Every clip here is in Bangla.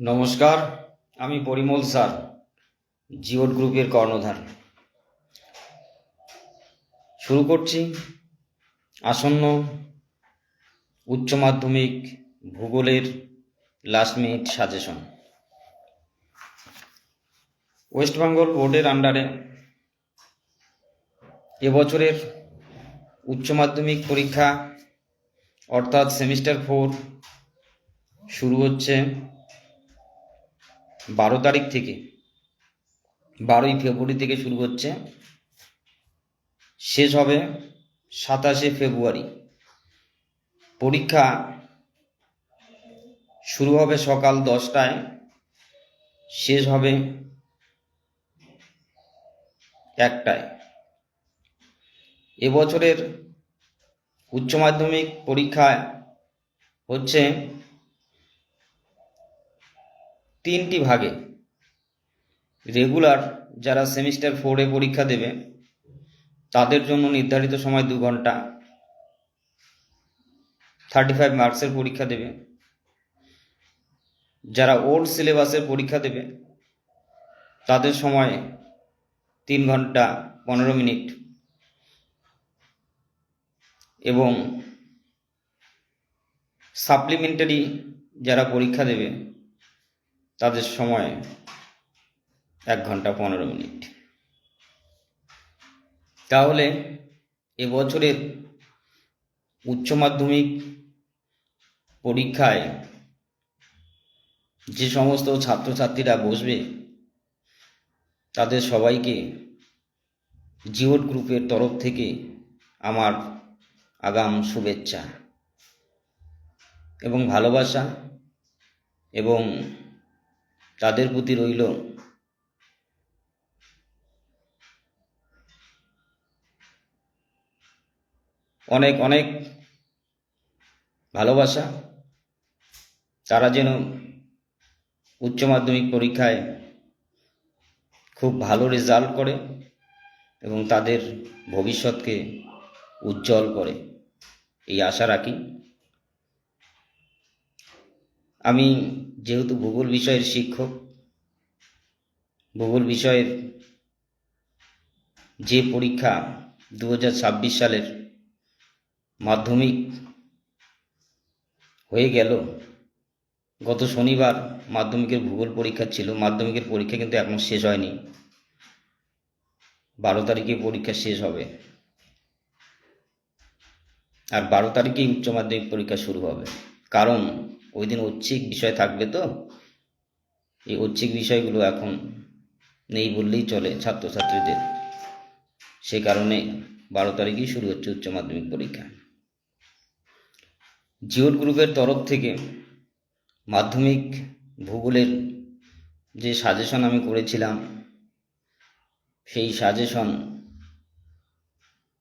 নমস্কার, আমি পরিমল স্যার জিওট গ্রুপের কর্ণধার। শুরু করছি আসন্ন উচ্চ মাধ্যমিক ভূগোলের last minute suggestion West Bengal বোর্ডের আন্ডারে এবছরের উচ্চ মাধ্যমিক পরীক্ষা, অর্থাৎ সেমিস্টার ফোর শুরু হচ্ছে। বারো তারিখ থেকে, বারোই ফেব্রুয়ারি থেকে শুরু হচ্ছে। শেষ হবে সাতাশে ফেব্রুয়ারি। পরীক্ষা শুরু হবে সকাল দশটায়। শেষ হবে একটায়। এবছরের উচ্চ মাধ্যমিক পরীক্ষায় হচ্ছে তিনটি ভাগে। রেগুলার যারা সেমিস্টার ফোরে পরীক্ষা দেবে, তাদের জন্য নির্ধারিত সময় দু ঘণ্টা। থার্টি ফাইভ মার্কসের পরীক্ষা দেবে। যারা ওল্ড সিলেবাসের পরীক্ষা দেবে, তাদের সময় তিন ঘণ্টা পনেরো মিনিট। এবং সাপ্লিমেন্টারি যারা পরীক্ষা দেবে তাদের সময় এক ঘণ্টা পনেরো মিনিট। তাহলে এবছরের উচ্চ মাধ্যমিক পরীক্ষায় যে সমস্ত ছাত্রছাত্রীরা বসবে, তাদের সবাইকে জিওট গ্রুপের তরফ থেকে আমার আগাম শুভেচ্ছা এবং ভালোবাসা এবং তাদের প্রতি রইল অনেক অনেক ভালোবাসা। তারা যেন উচ্চ মাধ্যমিক পরীক্ষায় খুব ভালো রেজাল্ট করে এবং তাদের ভবিষ্যৎকে উজ্জ্বল করে। এই আশা রাখি। আমি যেহেতু ভূগোল বিষয়ের শিক্ষক, ভূগোল বিষয়ের যে পরীক্ষা দু হাজার ছাব্বিশ সালের মাধ্যমিক হয়ে গেল, গত শনিবার মাধ্যমিকের ভূগোল পরীক্ষা ছিল। মাধ্যমিকের পরীক্ষা কিন্তু এখনও শেষ হয়নি। বারো তারিখে পরীক্ষা শেষ হবে। আর বারো তারিখেই উচ্চ মাধ্যমিক পরীক্ষা শুরু হবে। কারণ ওই দিন ঐচ্ছিক বিষয় থাকবে তো? এই ঐচ্ছিক বিষয়গুলো এখন নেই বললেই চলে ছাত্রছাত্রীদের। সে কারণে বারো তারিখেই শুরু হচ্ছে উচ্চ মাধ্যমিক পরীক্ষা। জিওট গ্রুপের তরফ থেকে মাধ্যমিক ভূগোলের যে সাজেশন আমি করেছিলাম, সেই সাজেশন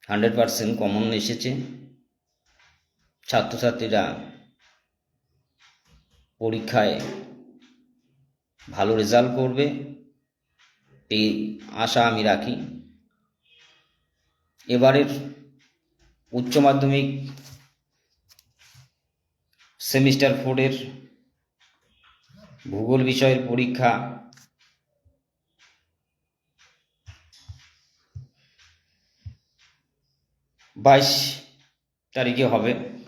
হান্ড্রেড পারসেন্ট কমন এসেছে। ছাত্রছাত্রীরা পরীক্ষায় ভালো রেজাল্ট করবে, এই আশা আমি রাখি। এবারের উচ্চ মাধ্যমিক সেমিস্টার ফোরের ভূগোল বিষয়ের পরীক্ষা। বাইশ তারিখে হবে।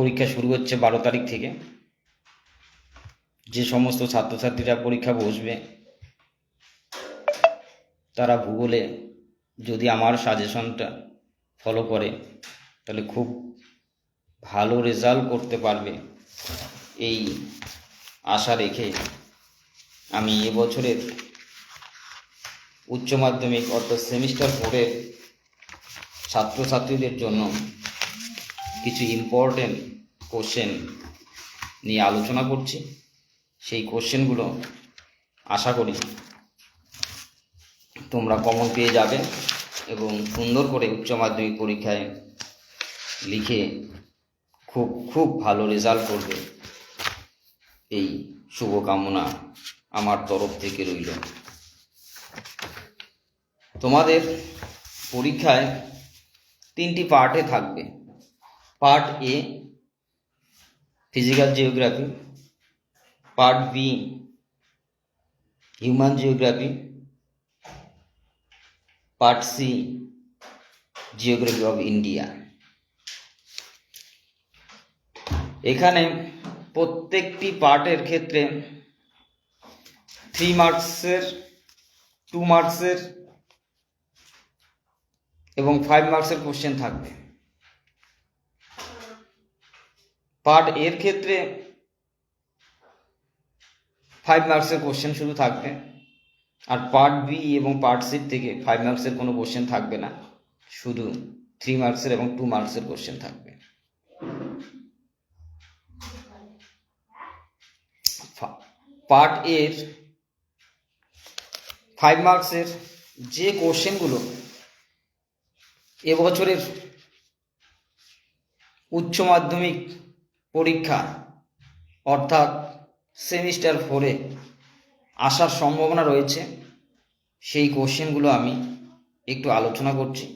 পরীক্ষা শুরু হচ্ছে বারো তারিখ থেকে। যে সমস্ত ছাত্রছাত্রীরা পরীক্ষা বসবে, তারা ভূগোলে যদি আমার সাজেশনটা ফলো করে, তাহলে খুব ভালো রেজাল্ট করতে পারবে এই আশা রেখে আমি এবছরের উচ্চ মাধ্যমিক অর্থাৎ সেমিস্টার ফোরের ছাত্রছাত্রীদের জন্য কিছু ইম্পর্টেন্ট কোশ্চেন নিয়ে আলোচনা করছি। সেই কোশ্চেনগুলো আশা করি তোমরা কমন পেয়ে যাবে এবং সুন্দর করে উচ্চ মাধ্যমিক পরীক্ষায় লিখে খুব খুব ভালো রেজাল্ট করবে। এই শুভকামনা আমার তরফ থেকে রইল। তোমাদের পরীক্ষায় তিনটি পার্টে থাকবে। Part A physical geography part B human geography part C geography of India এখানে প্রত্যেকটি পার্টের ক্ষেত্রে থ্রি মার্কসের টু মার্কসের এবং ফাইভ মার্কসের কোশ্চেন থাকবে। পার্ট এর ক্ষেত্রে ফাইভ মার্কসের কোশ্চেন শুধু থাকবে। আর পার্ট বি এবং পার্ট সি থেকে ফাইভ মার্কসের কোনো কোশ্চেন থাকবে না। শুধু থ্রি মার্কসের এবং টু মার্কসের কোশ্চেন থাকবে। পার্ট এর ফাইভ মার্কসের যে কোশ্চেনগুলো এবছরের উচ্চ মাধ্যমিক পরীক্ষা, অর্থাৎ সেমিস্টার ফোরে আসার সম্ভাবনা রয়েছে, সেই কোশ্চেনগুলো আমি একটু আলোচনা করছি।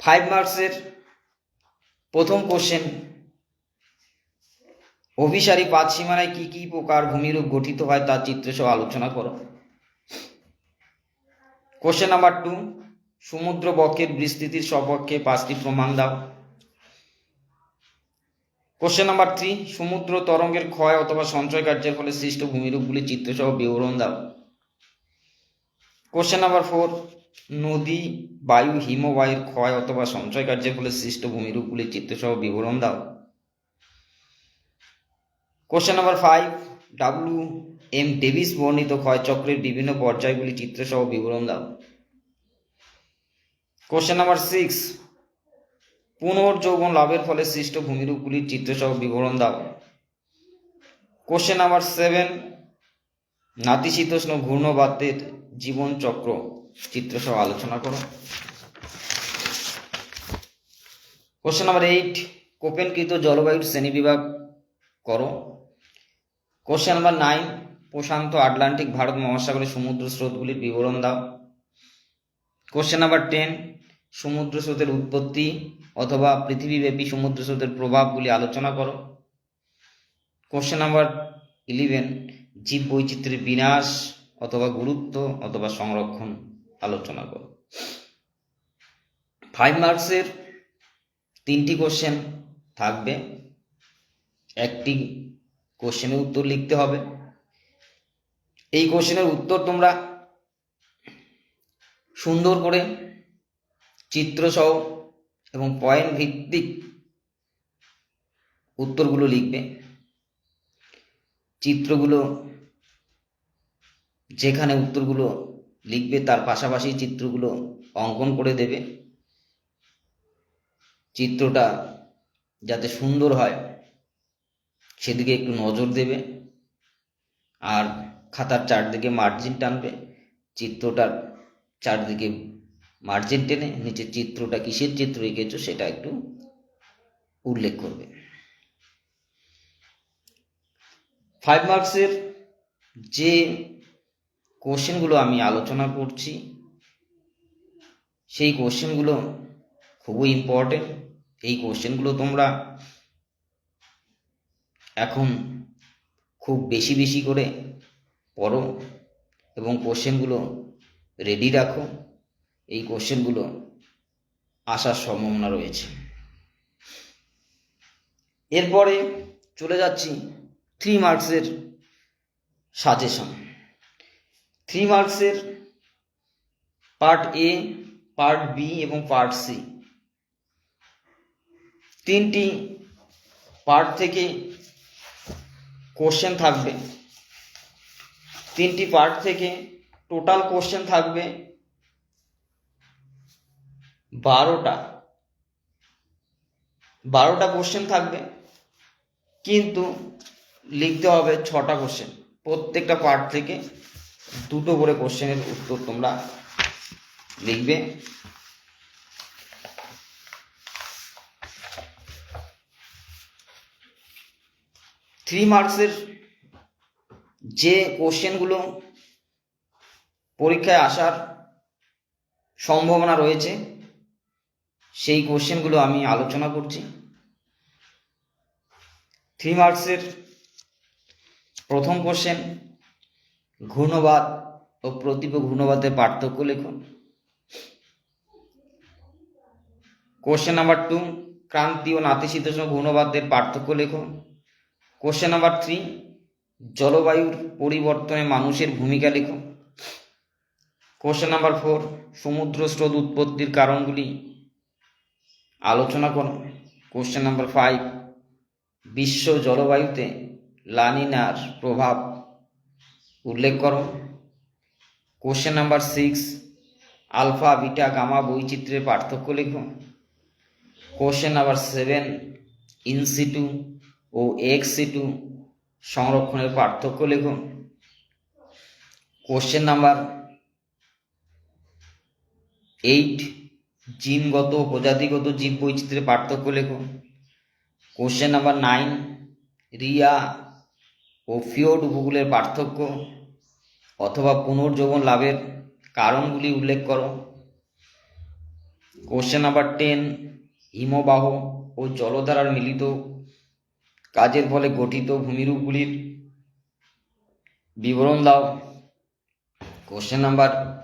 ফাইভ মার্কসের প্রথম কোশ্চেন, অভিসারী পাঁচ সীমানায় কি কি প্রকার ভূমিরূপ গঠিত হয় তার চিত্র সহ আলোচনা করো। কোশ্চেন নাম্বার টু সমুদ্র বক্ষের বিস্তৃতির সপক্ষে পাঁচটি প্রমাণ দাও। কোশ্চেন নাম্বার থ্রি সমুদ্র তরঙ্গের ক্ষয় অথবা সঞ্চয় কার্যের ফলে সৃষ্ট ভূমিরূপগুলি চিত্রসহ বিবরণ দাও। কোশ্চেন নাম্বার ফোর নদী, বায়ু হিমবায়ুর ক্ষয় অথবা সঞ্চয় কার্যের ফলে সৃষ্ট ভূমিরূপগুলি চিত্রসহ বিবরণ দাও। Question number five W M Davis বর্ণিত ক্ষয়চক্রের বিভিন্ন পর্যায়গুলি চিত্রসহ বিবরণ দাও। কোশ্চেন নাম্বার সিক্স পুনর্যৌবন লাভের ফলে সৃষ্ট ভূমিরূপগুলির চিত্রসহ বিবরণ দাও। কোশ্চেন নাম্বার সেভেন নাতিশীতোষ্ণ ঘূর্ণবাতের জীবনচক্র চিত্রসহ আলোচনা করো। কোশ্চেন নাম্বার এইট কোপেনকৃত জলবায়ুর শ্রেণীবিভাগ করো। কোশ্চেন নাম্বার নাইন প্রশান্ত আটলান্টিক ভারত মহাসাগরের সমুদ্র স্রোতগুলির বিবরণ দাও। কোশ্চেন নাম্বার টেন সমুদ্র স্রোতের উৎপত্তি অথবা পৃথিবীব্যাপী সমুদ্র স্রোতের প্রভাবগুলি আলোচনা করো। কোশ্চেন নাম্বার ইলেভেন জীব বৈচিত্র্যের বিনাশ অথবা গুরুত্ব অথবা সংরক্ষণ আলোচনা করো। ফাইভ মার্কসের তিনটি কোশ্চেন থাকবে। একটি কোশ্চেনের উত্তর লিখতে হবে। এই কোশ্চেনের উত্তর তোমরা সুন্দর করে চিত্রসহ এবং পয়েন্ট ভিত্তিক উত্তরগুলো লিখবে। চিত্রগুলো যেখানে উত্তরগুলো লিখবে, তার পাশাপাশি চিত্রগুলো অঙ্কন করে দেবে। চিত্রটা যাতে সুন্দর হয়, সেদিকে একটু নজর দেবে আর খাতার চারদিকে মার্জিন টানবে। চিত্রটার চারদিকে মার্জিন টেনে নিচে চিত্রটা কিসের চিত্র এঁকেছো সেটা একটু উল্লেখ করবে। ফাইভ মার্কসের যে কোশ্চেনগুলো আমি আলোচনা করছি, সেই কোশ্চেনগুলো খুবই ইম্পর্টেন্ট এই কোশ্চেনগুলো তোমরা এখন খুব বেশি বেশি করে পড়ো এবং কোশ্চেনগুলো রেডি রাখো। এই কোশ্চেনগুলো আসার সম্ভাবনা রয়েছে। এরপরে চলে যাচ্ছি থ্রি মার্কসের সাজেশন থ্রি মার্কসের পার্ট এ পার্ট বি এবং পার্ট সি তিনটি পার্ট থেকে কোশ্চেন থাকবে। তিনটি পার্ট থেকে টোটাল কোশ্চেন থাকবে। বারোটা। বারোটা কোশ্চেন থাকবে, কিন্তু লিখতে হবে ছটা কোশ্চেন প্রত্যেকটা পার্ট থেকে দুটো করে কোশ্চেনের উত্তর তোমরা লিখবে। থ্রি মার্কসের যে কোশ্চেনগুলো পরীক্ষায় আসার সম্ভাবনা রয়েছে সেই কোশ্চেনগুলো আমি আলোচনা করছি। থ্রি মার্কসের প্রথম কোশ্চেন, ঘূর্ণবাদ ও প্রতীপ ঘূর্ণবাদের পার্থক্য লিখুন। কোশ্চেন নাম্বার টু ক্রান্তি ও নাতিশীতোষ্ণ ঘূর্ণবাদের পার্থক্য লেখো কোশ্চেন নাম্বার থ্রি, জলবায়ুর পরিবর্তনে মানুষের ভূমিকা লেখো কোশ্চেন নাম্বার ফোর সমুদ্র স্রোত উৎপত্তির কারণগুলি আলোচনা করো। কোশ্চেন নাম্বার ফাইভ বিশ্ব জলবায়ুতে লানিনার প্রভাব উল্লেখ করো। Question number six alpha, beta, gamma বৈচিত্র্যের পার্থক্য লেখো। Question number seven in situ O ex situ সংরক্ষণের পার্থক্য লেখো। কোশ্চেন নাম্বার এইট জিনগত, প্রজাতিগত জীব বৈচিত্র্যের পার্থক্য লেখো। কোশ্চেন নাম্বার নাইন রিয়া ও ফিওড উপকূলের পার্থক্য অথবা পুনর্যৌবন লাভের কারণগুলি উল্লেখ করো। কোশ্চেন নাম্বার টেন হিমবাহ ও জলধারার মিলিত কাজের ফলে গঠিত ভূমিরূপগুলির বিবরণ দাও। কোশ্চেন নাম্বার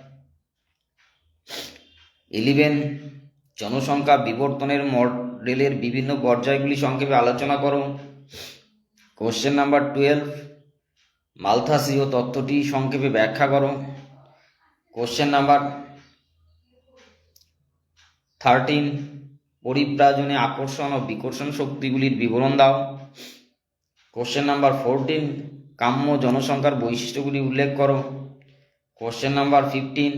ইলেভেন জনসংখ্যা বিবর্তনের মডেলের বিভিন্ন পর্যায়গুলি সংক্ষেপে আলোচনা করো। কোশ্চেন নাম্বার টুয়েলভ মালথাসীয় তত্ত্বটি সংক্ষেপে ব্যাখ্যা করো। কোশ্চেন নাম্বার থার্টিন পরিব্রাজনে আকর্ষণ ও বিকর্ষণ শক্তিগুলির বিবরণ দাও। কোশ্চেন নাম্বার ফোরটিন কাম্য জনসংখ্যার বৈশিষ্ট্যগুলি উল্লেখ করো। কোশ্চেন নাম্বার ফিফটিন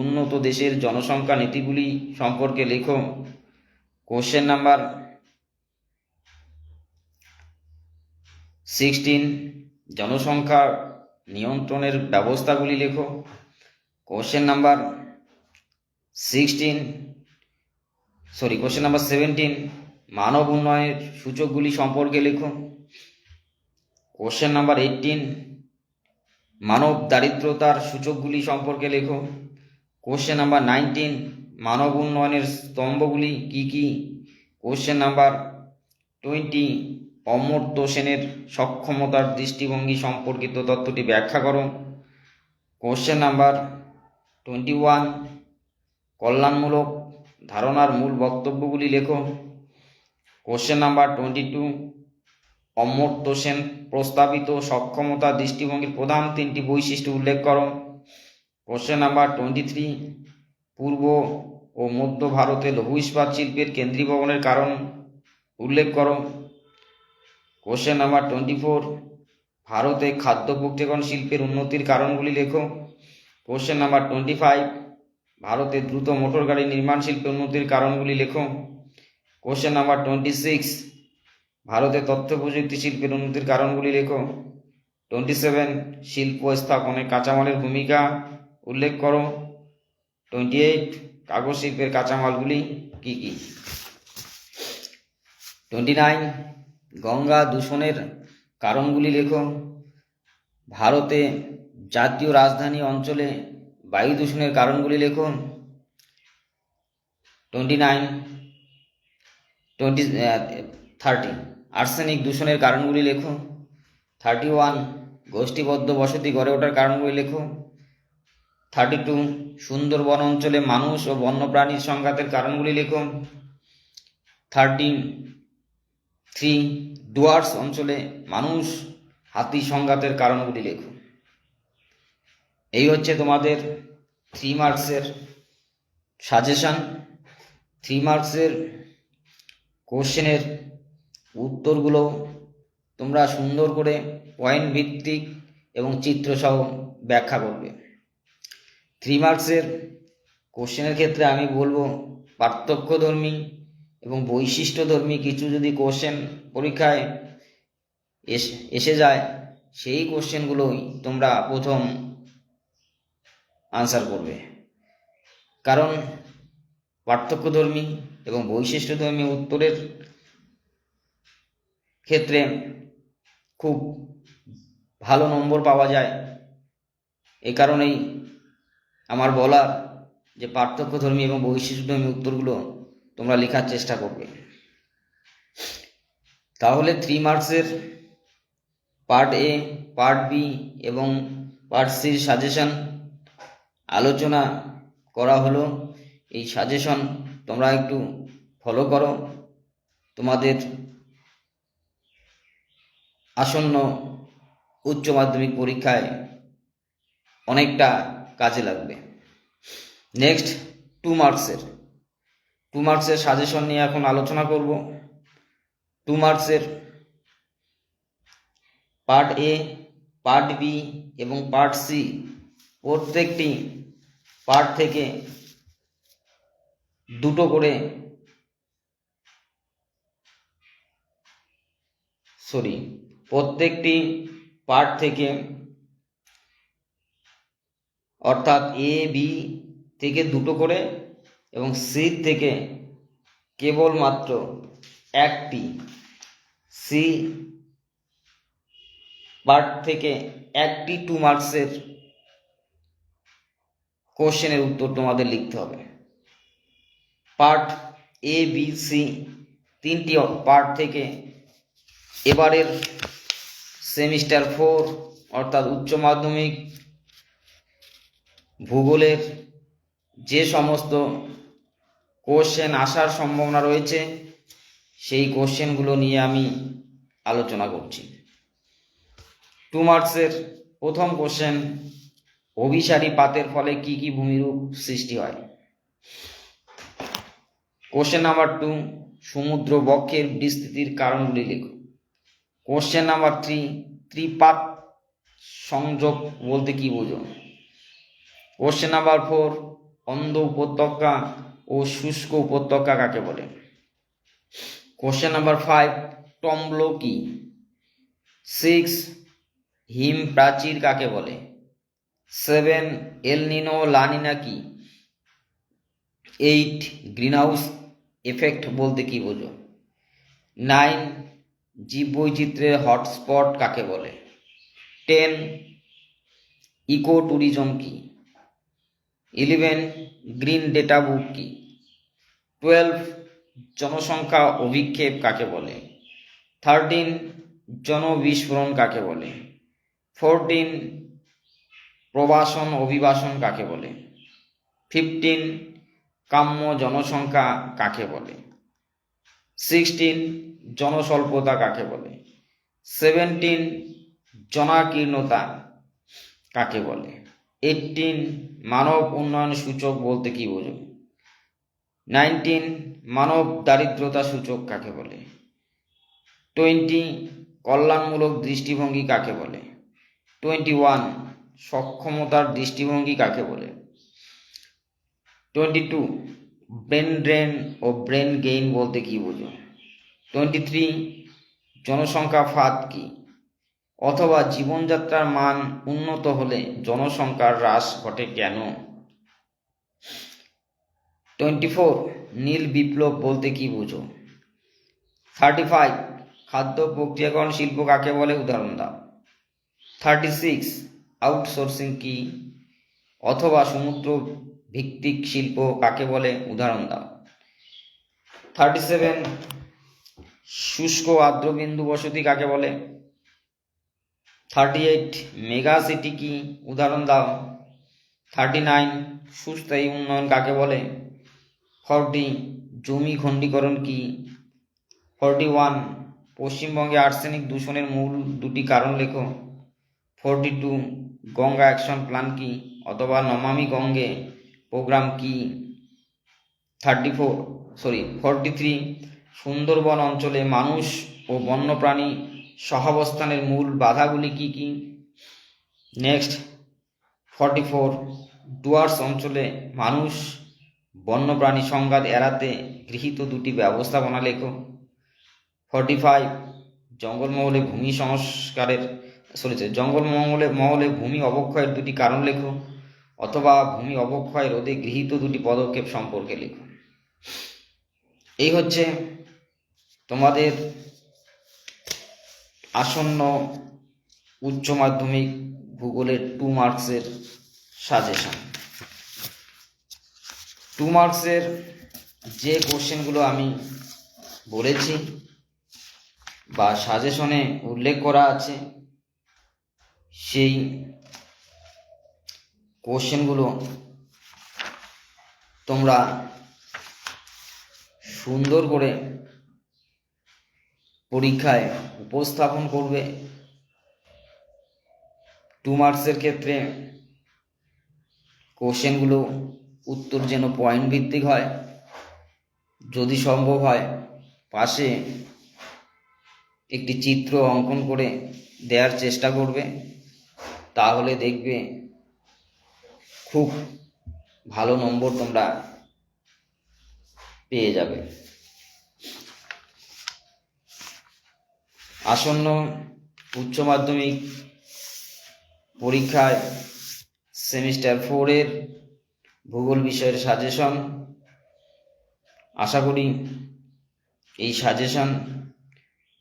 উন্নত দেশের জনসংখ্যা নীতিগুলি সম্পর্কে লেখো কোশ্চেন নাম্বার সিক্সটিন জনসংখ্যা নিয়ন্ত্রণের ব্যবস্থাগুলি লেখো। Question number sixteen sorry question number seventeen মানব উন্নয়নের সূচকগুলি সম্পর্কে লেখো। কোশ্চেন নাম্বার এইটিন মানব দারিদ্রতার সূচকগুলি সম্পর্কে লেখো। কোশ্চেন নাম্বার নাইনটিন মানব উন্নয়নের স্তম্ভগুলি কি কি? কোশ্চেন নাম্বার টোয়েন্টি অমর্ত্য সেনের সক্ষমতার দৃষ্টিভঙ্গি সম্পর্কিত তথ্যটি ব্যাখ্যা করো। কোশ্চেন নাম্বার টোয়েন্টি ওয়ান কল্যাণমূলক ধারণার মূল বক্তব্যগুলি লেখো। Question number twenty two Amartya Sen প্রস্তাবিত সক্ষমতা দৃষ্টিভঙ্গির প্রধান তিনটি বৈশিষ্ট্য উল্লেখ করো। কোশ্চেন নাম্বার টোয়েন্টি থ্রি পূর্ব ও মধ্য ভারতে লঘু ইস্পাত শিল্পের কেন্দ্রীভবনের কারণ উল্লেখ করো। কোশ্চেন নাম্বার টোয়েন্টি ফোর ভারতে খাদ্য প্রক্রিয়াকরণ শিল্পের উন্নতির কারণগুলি লেখো। কোশ্চেন নাম্বার টোয়েন্টি ফাইভ ভারতে দ্রুত মোটর গাড়ি নির্মাণ শিল্পের উন্নতির কারণগুলি লেখো। কোশ্চেন নাম্বার টোয়েন্টি সিক্স ভারতে তথ্য প্রযুক্তি শিল্পের উন্নতির কারণগুলি লেখো। টোয়েন্টি সেভেন শিল্প স্থাপনে কাঁচামালের ভূমিকা। উল্লেখ করো। টোয়েন্টি এইট কাগজ শিল্পের কাঁচামালগুলি কি কি? টোয়েন্টি নাইন গঙ্গা দূষণের কারণগুলি লেখো। ভারতে জাতীয় রাজধানী অঞ্চলে বায়ু দূষণের কারণগুলি লেখো। Twenty nine twenty thirty arsenic দূষণের কারণগুলি লেখো। থার্টি ওয়ান গোষ্ঠীবদ্ধ বসতি গড়ে ওঠার কারণগুলি লেখো। থার্টি টু সুন্দরবন অঞ্চলে মানুষ ও বন্যপ্রাণীর সংঘাতের কারণগুলি লিখুন। থার্টি থ্রি ডুয়ার্স অঞ্চলে মানুষ হাতি সংঘাতের কারণগুলি লেখো এই হচ্ছে তোমাদের থ্রি মার্কসের সাজেশান থ্রি মার্কসের কোশ্চেনের উত্তরগুলো তোমরা সুন্দর করে পয়েন্ট ভিত্তিক এবং চিত্রসহ ব্যাখ্যা করবে। থ্রি মার্কসের কোশ্চেনের ক্ষেত্রে আমি বলব পার্থক্যধর্মী এবং বৈশিষ্ট্যধর্মী কিছু যদি কোশ্চেন পরীক্ষায় এস- যায়, সেই কোশ্চেনগুলোই তোমরা প্রথম আনসার করবে। কারণ পার্থক্যধর্মী এবং বৈশিষ্ট্যধর্মী উত্তরের ক্ষেত্রে খুব ভালো নম্বর পাওয়া যায়। এই কারণেই আমার বলার যে পার্থক্যধর্মী এবং বৈশিষ্ট্যধর্মী উত্তরগুলো তোমরা লেখার চেষ্টা করবে। তাহলে থ্রি মার্কসের পার্ট এ পার্ট বি এবং পার্ট সির সাজেশন আলোচনা করা হলো। এই সাজেশন তোমরা একটু ফলো করো। তোমাদের আসন্ন উচ্চ মাধ্যমিক পরীক্ষায় অনেকটা কাজে লাগবে। নেক্সট টু মার্কসের টু মার্কসের সাজেশন নিয়ে এখন আলোচনা করব। টু মার্কসের পার্ট এ পার্ট বি এবং পার্ট সি প্রত্যেকটি পার্ট থেকে দুটো করে সরি প্রত্যেকটি পার্ট থেকে অর্থাৎ এ বি থেকে দুটো করে এবং সি থেকে কেবলমাত্র একটি সি পার্ট থেকে একটি টু মার্কসের কোশ্চেনের উত্তর তোমাদের লিখতে হবে। পার্ট এ বি সি তিনটি পার্ট থেকে এবারের সেমিস্টার ফোর অর্থাৎ উচ্চ মাধ্যমিক ভূগোলের যে সমস্ত কোশ্চেন আসার সম্ভাবনা রয়েছে, সেই কোশ্চেনগুলো নিয়ে আমি আলোচনা করছি। টু মার্কসের প্রথম কোশ্চেন অভিসারী পাতের ফলে কি কি ভূমিরূপ সৃষ্টি হয়? কোশ্চেন নাম্বার টু সমুদ্র বক্ষের বিস্তৃতির কারণগুলি লেখো। কোশ্চেন নাম্বার থ্রি ত্রিপাত সংযোগ বলতে কি বোঝো? কোশ্চেন নাম্বার ফোর, অন্ধ উপত্যকা ও শুষ্ক উপত্যকা কাকে বলে? কোশ্চেন নাম্বার ফাইভ টম্বলো কি সিক্স হিম প্রাচীর কাকে বলে? Seven El Nino La Nina কি? এইট গ্রিনহাউস এফেক্ট বলতে কি বোঝো? নাইন জীববৈচিত্র্যের হটস্পট কাকে বলে? টেন ইকো ট্যুরিজম কি? ইলেভেন গ্রিন ডেটা বুক কি? টুয়েলভ জনসংখ্যা অভিক্ষেপ কাকে বলে? থার্টিন জনবিস্ফোরণ কাকে বলে? ফোরটিন প্রবাসন অভিবাসন কাকে বলে? ফিফটিন কাম্য জনসংখ্যা কাকে বলে? সিক্সটিন জনস্বল্পতা কাকে বলে? সেভেন্টিন জনাকীর্ণতা কাকে বলে? এইটিন মানব উন্নয়ন সূচক বলতে কি বোঝো? নাইনটিন, মানব দারিদ্রতা সূচক কাকে বলে? টোয়েন্টি, কল্যাণমূলক দৃষ্টিভঙ্গি কাকে বলে? টোয়েন্টি ওয়ান, সক্ষমতার দৃষ্টিভঙ্গি কাকে বলে? টোয়েন্টি টু, ব্রেন ড্রেন ও ব্রেন গেইন বলতে কি বোঝো? টোয়েন্টি থ্রি, জনসংখ্যা ফাঁদ কি? অথবা জীবনযাত্রার মান উন্নত হলে জনসংখ্যার হ্রাস ঘটে কেন? টোয়েন্টি ফোর নীল বিপ্লব বলতে কি বোঝো? থার্টি ফাইভ খাদ্য প্রক্রিয়াকরণ শিল্প কাকে বলে? উদাহরণ দাও। থার্টি সিক্স আউটসোর্সিং কি? অথবা সমুদ্র ভিত্তিক শিল্প কাকে বলে? উদাহরণ দাও। থার্টি সেভেন শুষ্ক আর্দ্রবিন্দু বসতি কাকে বলে? থার্টি মেগা সিটি কি উদাহরণ দাও। থার্টি নাইন সুস্থায়ী উন্নয়ন কাকে বলে? ফর্টি জমি খণ্ডীকরণ কি? ফর্টি ওয়ান পশ্চিমবঙ্গে আর্সেনিক দূষণের মূল দুটি কারণ লেখো। Forty two Ganga action plan কি? অথবা নমামি গঙ্গে প্রোগ্রাম কি? Thirty four sorry forty three Sundarban অঞ্চলে মানুষ ও বন্যপ্রাণী সহাবস্থানের মূল বাধাগুলি কি কি? নেক্সট ফর্টি ফোর ডুয়ার্স অঞ্চলে মানুষ বন্যপ্রাণী সংঘাত এড়াতে গৃহীত দুটি ব্যবস্থাপনা লেখো। ফর্টি ফাইভ জঙ্গলমহলে ভূমি সংস্কারের সরি জঙ্গল মহলে মহলে ভূমি অবক্ষয়ের দুটি কারণ লেখো, অথবা ভূমি অবক্ষয় রোধে গৃহীত দুটি পদক্ষেপ সম্পর্কে লেখো। এই হচ্ছে তোমাদের আসন্ন উচ্চ মাধ্যমিক ভূগোলের টু মার্কসের সাজেশন টু মার্কসের যে কোশ্চেনগুলো আমি বলেছি বা সাজেশনে উল্লেখ করা আছে, সেই কোশ্চেনগুলো তোমরা সুন্দর করে পরীক্ষায় উপস্থাপন করবে। টু মার্কসের ক্ষেত্রে কোশ্চেনগুলো উত্তর যেন পয়েন্ট ভিত্তিক হয়। যদি সম্ভব হয়, পাশে একটি চিত্র অঙ্কন করে দেওয়ার চেষ্টা করবে। তাহলে দেখবে খুব ভালো নম্বর তোমরা পেয়ে যাবে। আসন্ন উচ্চ মাধ্যমিক পরীক্ষায় সেমিস্টার ফোরের ভূগোল বিষয়ের সাজেশন। আশা করি এই সাজেশন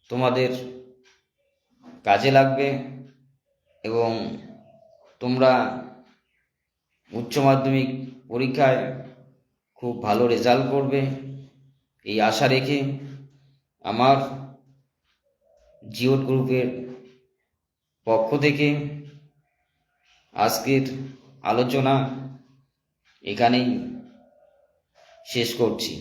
তোমাদের কাজে লাগবে এবং তোমরা উচ্চ মাধ্যমিক পরীক্ষায় খুব ভালো রেজাল্ট করবে। এই আশা রেখে আমার জিওট গ্রুপের পক্ষ থেকে আজকের আলোচনা এখানেই শেষ করছি।